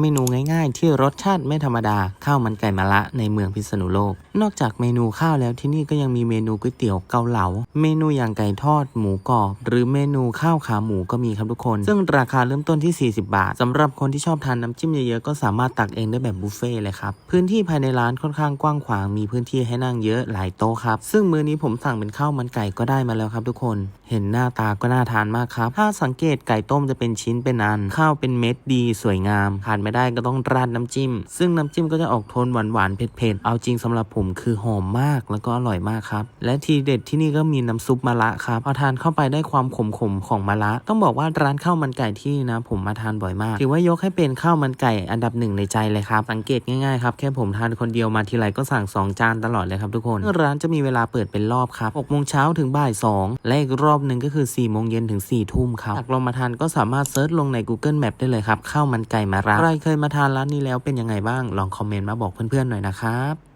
เมนูง่ายๆ ที่รสชาติไม่ธรรมดาข้าวมันไก่มะละในเมืองพิษณุโลก นอกจากเมนูข้าวแล้วที่นี่ก็ยังมีเมนูก๋วยเตี๋ยวเกาเหลา เมนูอย่างไก่ทอด หมูกรอบ หรือเมนูข้าวขาหมูก็มีครับทุกคน ซึ่งราคาเริ่มต้นที่ 40 บาทสำหรับคนที่ชอบทานน้ำจิ้มเยอะๆก็สามารถตักเองได้แบบบุฟเฟ่เลยครับพื้นที่ภายในร้านค่อนข้างกว้างขวางมีพื้นที่ให้นั่งเยอะหลายโต๊ะครับซึ่งมื้อนี้ผมสั่งเป็นข้าวมันไก่ก็ได้มาแล้วครับทุกคน เห็นหน้าตาก็น่าทานมากครับถ้าสังเกตไก่ต้มจะเป็นชิ้นเป็นอันข้าวเป็นเม็ดดีสวยงามขาดไม่ได้ก็ต้องราดน้ำจิ้ม ซึ่งน้ำจิ้มก็จะออกโทนหวานๆเผ็ดๆเอาจริงสำหรับผมคือหอมมากแล้วก็อร่อยมากครับ และทีเด็ดที่นี่ก็มีน้ำซุปมะระครับพอทานเข้าไปได้ความขมๆของมะระต้องบอกว่าร้านข้าวมันไก่ที่นะ ผมมาทานบ่อยมากถือว่ายกให้เป็นข้าวมันไก่อันดับหนึ่งในใจเลยครับสังเกตง่ายๆครับแค่ผมทานคนเดียวมาทีไรก็สั่งสองจานตลอดเลยครับทุกคนร้านจะมีเวลาเปิดเป็นรอบครับ6โมงเช้าถึงบ่าย2และอีกรอบหนึ่งก็คือ4โมงเย็นถึง4ทุ่มครับหากลองมาทานก็สามารถเซิร์ชลงใน Google Map ได้เลยครับข้าวมันไก่มาระใครเคยมาทานร้านนี้แล้วเป็นยังไงบ้าง ลองคอมเมนต์มาบอกเพื่อนๆหน่อยนะครับ